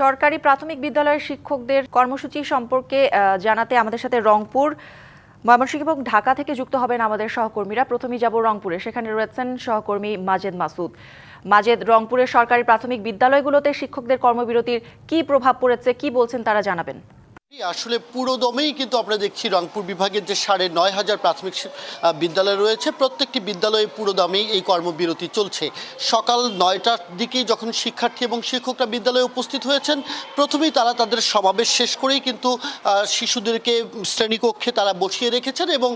সরকারি প্রাথমিক বিদ্যালয়ের শিক্ষকদের কর্মসূচি সম্পর্কে জানাতে আমাদের সাথে রংপুর ময়মনসিংহ এবং ঢাকা থেকে যুক্ত হবেন আমাদের সহকর্মীরা। প্রথমে যাব রংপুরে, সেখানে রয়েছেন সহকর্মী মাজেদ মাসুদ। মাজেদ, রংপুরের সরকারি প্রাথমিক বিদ্যালয়গুলোতে শিক্ষকদের কর্মবিরতির কি প্রভাব পড়েছে, কি বলছেন তারা জানাবেন? আসলে পুরোদমেই কিন্তু আমরা দেখছি রংপুর বিভাগের যে সাড়ে নয় হাজার প্রাথমিক বিদ্যালয় রয়েছে, প্রত্যেকটি বিদ্যালয়ে পুরোদমেই এই কর্মবিরতি চলছে। সকাল নয়টার দিকেই যখন শিক্ষার্থী এবং শিক্ষকরা বিদ্যালয়ে উপস্থিত হয়েছেন, প্রথমেই তারা তাদের সমাবেশ শেষ করেই কিন্তু শিশুদেরকে শ্রেণীকক্ষে তারা বসিয়ে রেখেছেন এবং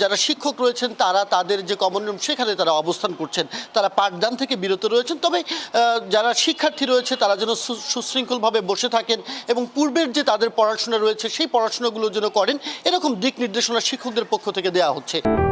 যারা শিক্ষক রয়েছেন তারা তাদের যে কমন রুম সেখানে তারা অবস্থান করছেন। তারা পাঠদান থেকে বিরত রয়েছেন, তবে যারা শিক্ষার্থী রয়েছে তারা যেন সুশৃঙ্খলভাবে বসে থাকেন এবং পূর্বের যে তাদের পড়াশোনা রয়েছে সেই পড়াশোনাগুলো যেন করেন এরকম দিক নির্দেশনা শিক্ষকদের পক্ষ থেকে দেওয়া হচ্ছে।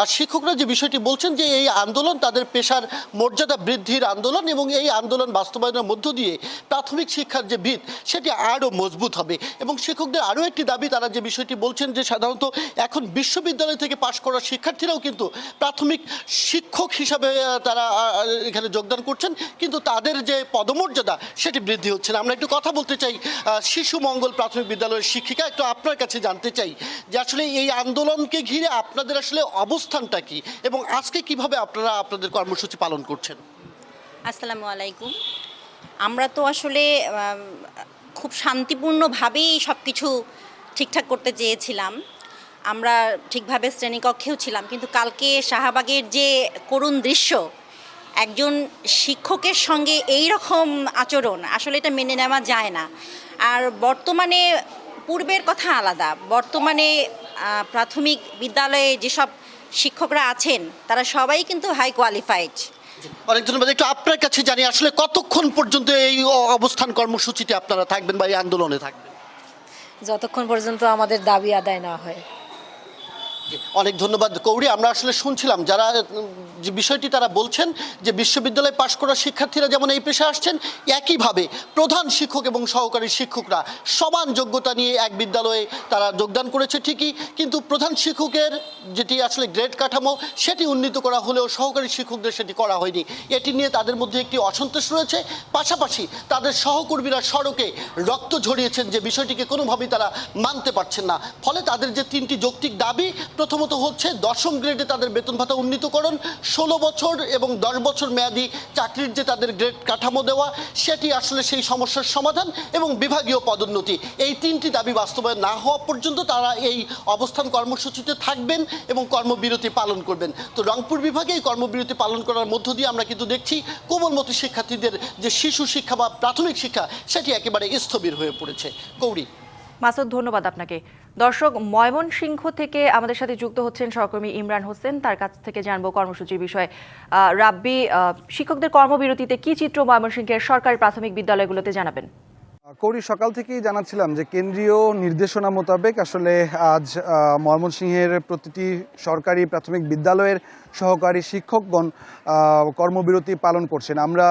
আর শিক্ষকরা যে বিষয়টি বলছেন যে এই আন্দোলন তাদের পেশার মর্যাদা বৃদ্ধির আন্দোলন এবং এই আন্দোলন বাস্তবায়নের মধ্য দিয়ে প্রাথমিক শিক্ষার যে ভিত, সেটি আরও মজবুত হবে। এবং শিক্ষকদের আরও একটি দাবি, তারা যে বিষয়টি বলছেন যে সাধারণত এখন বিশ্ববিদ্যালয় থেকে পাশ করা শিক্ষার্থীরাও কিন্তু প্রাথমিক শিক্ষক হিসাবে তারা এখানে যোগদান করছেন, কিন্তু তাদের যে পদমর্যাদা, সেটি বৃদ্ধি হচ্ছে না। আমরা একটু কথা বলতে চাই শিশু মঙ্গল প্রাথমিক বিদ্যালয়ের শিক্ষিকা, একটু আপনার কাছে জানতে চাই যে আসলে এই আন্দোলনকে ঘিরে আপনাদের আসলে অবস্থানটা কি? এবং আজকে কীভাবে আপনারা আপনাদের কর্মসূচি পালন করছেন? আসসালামু আলাইকুম। আমরা তো আসলে খুব শান্তিপূর্ণভাবেই সব কিছু ঠিকঠাক করতে চেয়েছিলাম। আমরা ঠিকভাবে শ্রেণীকক্ষেও ছিলাম, কিন্তু কালকে শাহবাগের যে করুণ দৃশ্য, একজন শিক্ষকের সঙ্গে এই রকম আচরণ, আসলে এটা মেনে নেওয়া যায় না। আর বর্তমানে পূর্বের কথা আলাদা। বর্তমানে প্রাথমিক বিদ্যালয়ে যেসব শিক্ষকরা আছেন তারা সবাই কিন্তু হাই কোয়ালিফাইড অনেক ধন্যবাদ। একটু আপনার কাছে জানি আসলে কতক্ষণ পর্যন্ত এই অবস্থান কর্মসূচিতে আপনারা থাকবেন বা এই আন্দোলনে থাকবেন? যতক্ষণ পর্যন্ত আমাদের দাবি আদায় না হয়। অনেক ধন্যবাদ কৌরি আমরা আসলে শুনছিলাম যারা যে বিষয়টি তারা বলছেন যে বিশ্ববিদ্যালয়ে পাশ করা শিক্ষার্থীরা যেমন এই পেশায় আসছেন, একইভাবে প্রধান শিক্ষক এবং সহকারী শিক্ষকরা সমান যোগ্যতা নিয়ে এক বিদ্যালয়ে তারা যোগদান করেছে ঠিকই, কিন্তু প্রধান শিক্ষকের যেটি আসলে গ্রেড কাঠামো, সেটি উন্নীত করা হলেও সহকারী শিক্ষকদের সেটি করা হয়নি। এটি নিয়ে তাদের মধ্যে একটি অসন্তোষ রয়েছে। পাশাপাশি তাদের সহকর্মীরা সড়কে রক্ত ঝরিয়েছেন যে বিষয়টিকে কোনোভাবেই তারা মানতে পারছেন না। ফলে তাদের যে তিনটি যৌক্তিক দাবি প্রথমত হচ্ছে দশম গ্রেডে তাদের বেতন ভাতা উন্নীতকরণ, ষোলো বছর এবং দশ বছর মেয়াদি চাকরির যে তাদের গ্রেড কাঠামো দেওয়া, সেটি আসলে সেই সমস্যার সমাধান এবং বিভাগীয় পদোন্নতি। এই তিনটি দাবি বাস্তবায়ন না হওয়া পর্যন্ত তারা এই অবস্থান কর্মসূচিতে থাকবেন এবং কর্মবিরতি পালন করবেন। তো রংপুর বিভাগে এই কর্মবিরতি পালন করার মধ্য দিয়ে আমরা কিন্তু দেখছি কোমলমতি শিক্ষার্থীদের যে শিশু শিক্ষা বা প্রাথমিক শিক্ষা, সেটি একেবারে স্থবির হয়ে পড়েছে। গৌরী। মাসুদ, ধন্যবাদ আপনাকে। দর্শক, ময়মনসিংহ থেকে আমাদের সাথে যুক্ত হচ্ছেন সহকর্মী ইমরান হোসেন। তার কাছ থেকে জানব কর্মসূচির বিষয়ে। রাব্বি শিক্ষকদের কর্মবিরতিতে কি চিত্র ময়মনসিংহের সরকারি প্রাথমিক বিদ্যালয়গুলোতে জানাবেন? কৌরি, সকাল থেকেই জানাচ্ছিলাম যে কেন্দ্রীয় নির্দেশনা মোতাবেক আসলে আজ ময়মনসিংহের প্রতিটি সরকারি প্রাথমিক বিদ্যালয়ের সহকারী শিক্ষকগণ কর্মবিরতি পালন করছেন। আমরা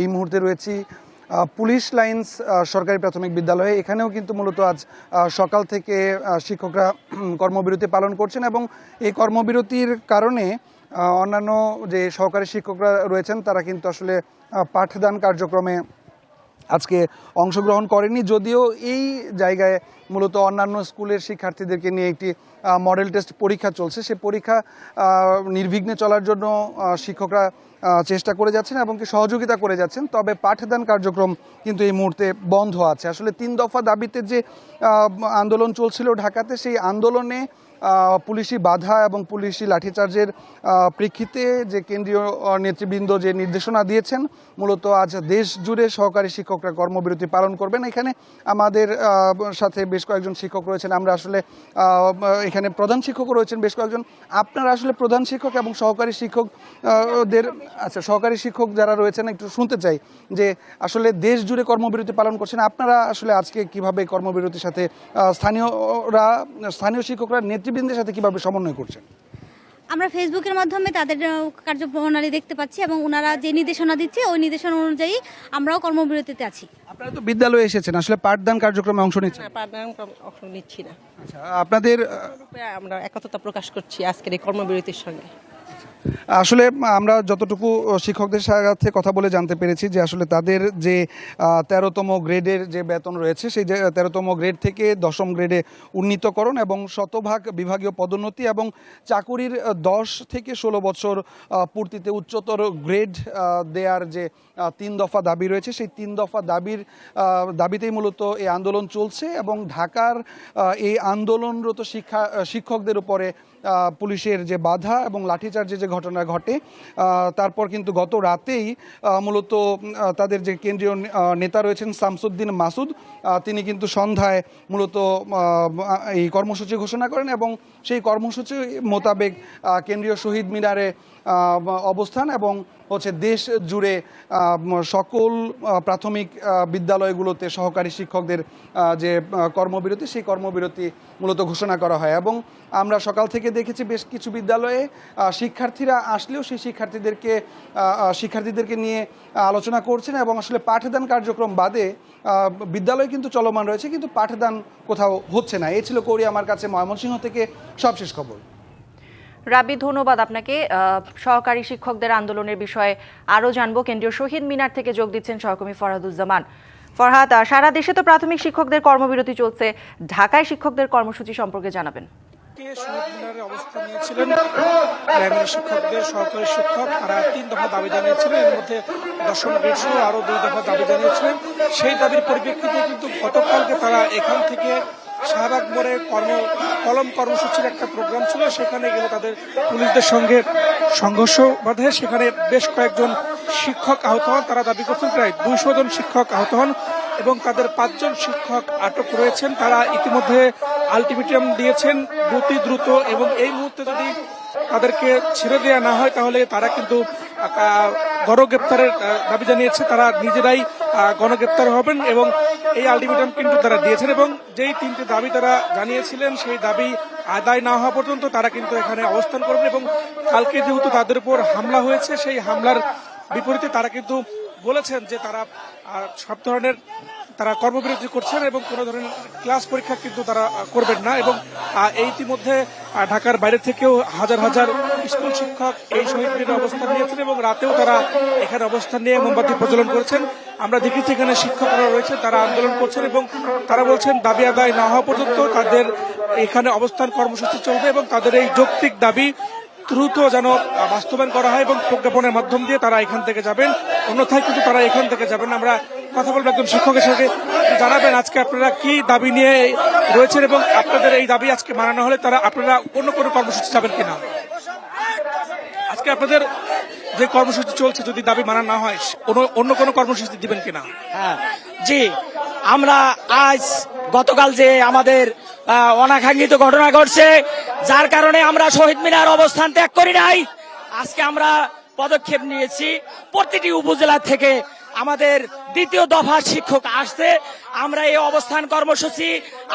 এই মুহূর্তে রয়েছি পুলিশ লাইন্স সরকারি প্রাথমিক বিদ্যালয়ে। এখানেও কিন্তু মূলত আজ সকাল থেকে শিক্ষকরা কর্মবিরতি পালন করছেন এবং এই কর্মবিরতির কারণে অন্যান্য যে সহকারী শিক্ষকরা রয়েছেন, তারা কিন্তু আসলে পাঠদান কার্যক্রমে আজকে অংশগ্রহণ করেনি যদিও এই জায়গায় মূলত অন্যান্য স্কুলের শিক্ষার্থীদেরকে নিয়ে একটি মডেল টেস্ট পরীক্ষা চলছে। সে পরীক্ষা নির্বিঘ্নে চলার জন্য শিক্ষকরা চেষ্টা করে যাচ্ছেন এবং কি সহযোগিতা করে যাচ্ছেন, তবে পাঠদান কার্যক্রম কিন্তু এই মুহূর্তে বন্ধ আছে। আসলে তিন দফা দাবিতে যে আন্দোলন চলছিল ঢাকাতে, সেই আন্দোলনে পুলিশি বাধা এবং পুলিশি লাঠিচার্জের প্রেক্ষিতে যে কেন্দ্রীয় নেতৃবৃন্দ যে নির্দেশনা দিয়েছেন, মূলত আজ দেশ জুড়ে সহকারী শিক্ষকরা কর্মবিরতি পালন করবেন। এখানে আমাদের সাথে বেশ কয়েকজন শিক্ষক রয়েছেন। আমরা আসলে এখানে প্রধান শিক্ষকও রয়েছেন বেশ কয়েকজন। আপনারা আসলে প্রধান শিক্ষক এবং সহকারী শিক্ষকদের আচ্ছা সহকারী শিক্ষক যারা রয়েছেন, একটু শুনতে চাই যে আসলে দেশ জুড়ে কর্মবিরতি পালন করছেন। আপনারা আসলে আজকে কীভাবে কর্মবিরতির সাথে স্থানীয়রা স্থানীয় শিক্ষকরা নেতৃবৃন্দের সাথে কীভাবে সমন্বয় করছেন? আমরা ফেসবুকের মাধ্যমে তাদের কার্যপ্রণালী দেখতে পাচ্ছি এবং ওনারা যে নির্দেশনা দিচ্ছে ওই নির্দেশনা অনুযায়ী আমরাও কর্মবিরতিতে আছি। আপনারা তো বিদ্যালয়ে এসেছেন আসলে পাঠদান কার্যক্রমে অংশ নিচ্ছেন? পাঠদান অংশ নিচ্ছি না। আচ্ছা আপনাদের রূপে আমরা একতা প্রকাশ করছি আজকের এই কর্মবিরতির সঙ্গে। আসলে আমরা যতটুকু শিক্ষকদের সাথে কথা বলে জানতে পেরেছি যে আসলে তাদের যে তেরোতম গ্রেডের যে বেতন রয়েছে, সেই যে, তেরোতম গ্রেড থেকে দশম গ্রেডে উন্নীতকরণ এবং শতভাগ বিভাগীয় পদোন্নতি এবং চাকুরির দশ থেকে ষোলো বছর পূর্তিতে উচ্চতর গ্রেড দেয়ার যে তিন দফা দাবি রয়েছে, সেই তিন দফা দাবির দাবিতেই মূলত এই আন্দোলন চলছে এবং ঢাকার এই আন্দোলনরত শিক্ষা শিক্ষকদের উপরে পুলিশের যে বাধা এবং লাঠিচার্জের যে ঘটনা ঘটে তারপর কিন্তু গত রাতেই মূলত তাদের যে কেন্দ্রীয় নেতা রয়েছেন শামসুদ্দিন মাসুদ তিনি কিন্তু সন্ধ্যায় মূলত এই কর্মসূচি ঘোষণা করেন এবং সেই কর্মসূচি মোতাবেক কেন্দ্রীয় শহীদ মিনারে অবস্থান এবং হচ্ছে দেশ জুড়ে সকল প্রাথমিক বিদ্যালয়গুলোতে সহকারী শিক্ষকদের যে কর্মবিরতি, সেই কর্মবিরতি মূলত ঘোষণা করা হয় এবং আমরা সকাল থেকে দেখেছি বেশ কিছু বিদ্যালয়ে শিক্ষার্থীরা আসলেও সেই শিক্ষার্থীদেরকে শিক্ষার্থীদেরকে নিয়ে আলোচনা করছেন এবং আসলে পাঠদান কার্যক্রম বাদে বিদ্যালয় কিন্তু চলমান রয়েছে, কিন্তু পাঠদান কোথাও হচ্ছে না। এই ছিল কৌরি আমার কাছে ময়মনসিংহ থেকে সবশেষ খবর। রাবি ধন্যবাদ আপনাকে। সহকারী শিক্ষকদের আন্দোলনের বিষয়ে আরও জানব। কেন্দ্রীয় শহীদ মিনার থেকে যোগ দিচ্ছেন সহকর্মী ফরহাদুজ্জামান। ফরহাদ সারা দেশে তো প্রাথমিক শিক্ষকদের কর্মবিরতি চলছে। ঢাকায় শিক্ষকদের কর্মসূচি সম্পর্কে জানাবেন। কে শহীদ অবস্থান নিয়েছিলেন? প্রাইমারি শিক্ষকদের সহকারী শিক্ষক তারা তিন দফা দাবি জানিয়েছিলেন এর মধ্যে দশম গ্রেড সহ আরও দুই দফা দাবি জানিয়েছিলেন। সেই দাবির পরিপ্রেক্ষিতে কিন্তু গতকালকে তারা এখান থেকে শাহবাগ মোড়ে কর্ম কলম কর্মসূচির একটা প্রোগ্রাম ছিল। সেখানে গেলে তাদের পুলিশদের সঙ্গে সংঘর্ষ বাধে। সেখানে বেশ কয়েকজন শিক্ষক আহত হন। তারা দাবি করছেন প্রায় দুইশো জন শিক্ষক আহত হন। এবং তাদের পাঁচজন শিক্ষক আটক রয়েছেন। তারা ইতিমধ্যে আলটিমেটাম দিয়েছেন দ্রুতি দ্রুত এবং এই মুহূর্তে যদি তাদেরকে ছেড়ে দেওয়া না হয়, তাহলে তারা কিন্তু গণগ্রেপ্তারের দাবি জানিয়েছে। তারা নিজেরাই গণগ্রেপ্তার হবেন এবং এই আলটিমেটাম কিন্তু তারা দিয়েছেন এবং যেই তিনটি দাবি তারা জানিয়েছিলেন, সেই দাবি আদায় না হওয়া পর্যন্ত তারা কিন্তু এখানে অবস্থান করবেন এবং কালকে যেহেতু তাদের উপর হামলা হয়েছে, সেই হামলার বিপরীতে তারা কিন্তু বলেছেন যে তারা আহ, সব ধরনের তারা কর্মবিরতি করছেন এবং কোনো ধরনের ক্লাস পরীক্ষা কিন্তু তারা করবেন না এবং এই ইতিমধ্যে ঢাকার বাইরে থেকেও হাজার হাজার স্কুল শিক্ষক এই শহীদ অবস্থান নিয়েছেন এবং রাতেও তারা এখানে অবস্থান নিয়ে মোমবাতি প্রজ্বলন করেছেন। আমরা দেখেছি এখানে শিক্ষকরা রয়েছে তারা আন্দোলন করছেন এবং তারা বলছেন দাবি আদায় না হওয়া পর্যন্ত তাদের এখানে অবস্থান কর্মসূচি চলবে এবং তাদের এই যৌক্তিক দাবি দ্রুত যেন বাস্তবায়ন করা হয় এবং প্রজ্ঞাপনের মাধ্যম দিয়ে তারা এখান থেকে যাবেন। অন্যথায় কিন্তু তারা এখান থেকে যাবেন। আমরা কথা বলব একজন শিক্ষকের সাথে জানাবেন, আজকে আপনারা কি দাবি নিয়ে রয়েছেন এবং আপনাদের এই দাবি আজকে মানানো হলে তারা আপনারা অন্য কোনো কর্মসূচি যাবেন কিনা? আজকে আপনাদের যে কর্মসূচি চলছে, যদি দাবি মানা না হয় অন্য- কোনো কর্মসূচি দিবেন কিনা? হ্যাঁ। জি, আমরা আজ গতকাল যে আমাদের অনাকাঙ্ক্ষিত ঘটনা ঘটছে। যার কারণে আমরা শহীদ মিনার অবস্থান ত্যাগ করি নাই। আজকে আমরা পদক্ষেপ নিয়েছি। প্রতিটি উপজেলা থেকে আমাদের দ্বিতীয় দফা শিক্ষক আসছে। আমরা এই অবস্থান কর্মসূচি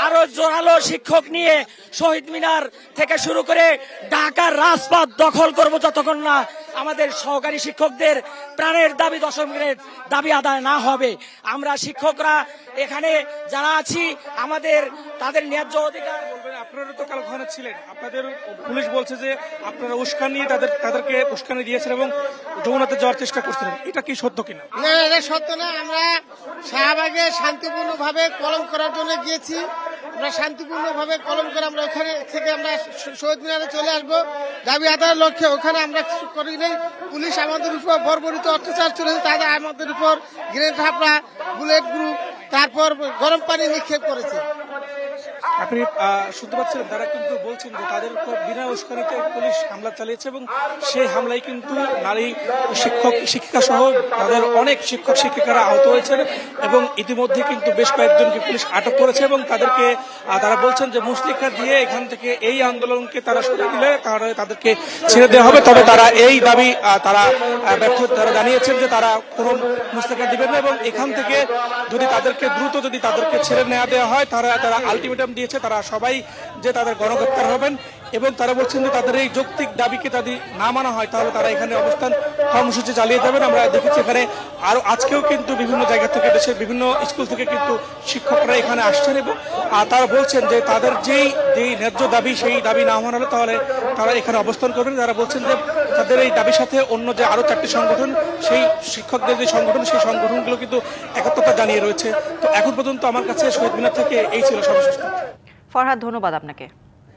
আরও জোরালো শিক্ষক নিয়ে শহীদ মিনার থেকে শুরু করে ঢাকার রাজপথ দখল করব যতক্ষণ না আমাদের সহকারী শিক্ষকদের প্রাণের দাবি দশম গ্রেড দাবি আদায় না হবে। আমরা শিক্ষকরা এখানে যারা আছি, আমাদের, তাদের ন্যায্য অধিকার আপনারা তো কাল ওখানে ছিলেন। আপনাদের পুলিশ বলছে যে আপনারা উস্কানি তাদের তাদেরকে উস্কানি দিয়েছেন এবং যমুনাতে যাওয়ার চেষ্টা করছিলেন। এটা কি সত্য কিনা? না, এটা সত্য না। আমরা শাহবাগে শান্তিপূর্ণভাবে কলম করার জন্য গিয়েছি। আমরা শান্তিপূর্ণভাবে কলম করে আমরা ওখানে থেকে আমরা শহীদ মিনারে চলে আসব। দাবি আদায়ের লক্ষ্যে ওখানে আমরা কিছু করি নাই। পুলিশ আমাদের উপর বর্বরিত অত্যাচার চলেছে। তাদের আমাদের উপর গ্রেনেড হাপড়া বুলেট গ্রুপ, তারপর গরম পানি নিক্ষেপ করেছে। আপনি শুনতে পাচ্ছেন তারা কিন্তু বলছেন যে তাদের উপর বিনা উস্কানিতে পুলিশ হামলা চালিয়েছে এবং সেই হামলায় কিন্তু নারী শিক্ষক শিক্ষিকা সহ তাদের অনেক শিক্ষক, শিক্ষিকারা আহত হয়েছেন এবং ইতিমধ্যে কিন্তু বেশ কয়েকজনকে পুলিশ আটক করেছে এবং তাদেরকে তারা বলছেন যে মুসলিকা দিয়ে এখান থেকে এই আন্দোলনকে তারা সরিয়ে দিলে তাহলে তাদেরকে ছেড়ে দেওয়া হবে। তবে তারা এই দাবি তারা ব্যর্থ, তারা জানিয়েছেন যে তারা কোনো মুসলিকা দিবেন না এবং এখান থেকে যদি তাদেরকে দ্রুত যদি তাদেরকে ছেড়ে নেওয়া দেওয়া হয় তারা তারা আলটিমেটাম দিয়েছে তারা সবাই যে তাদের গণগ্রেপ্তার হবেন এবং তারা বলছেন যে তাদের এই যৌক্তিক দাবিকে যদি না মানা হয়, তাহলে তারা এখানে অবস্থান কর্মসূচি চালিয়ে যাবেন। আমরা দেখেছি এখানে আরও আজকেও কিন্তু বিভিন্ন জায়গা থেকে দেশের বিভিন্ন স্কুল থেকে কিন্তু শিক্ষকরা এখানে আসছেন এবং তারা বলছেন যে তাদের যেই যেই ন্যায্য দাবি, সেই দাবি না মানা হলে তাহলে তারা এখানে অবস্থান করবেন। তারা বলছেন যে তাদের এই দাবির সাথে অন্য যে আরও চারটি সংগঠন, সেই শিক্ষকদের যে সংগঠন, সেই সংগঠনগুলো কিন্তু একত্রতা জানিয়ে রয়েছে। তো এখন পর্যন্ত আমার কাছে শহীদ মিনার থেকে এই ছিল সর্বশেষ। ফরহাদ ধন্যবাদ আপনাকে।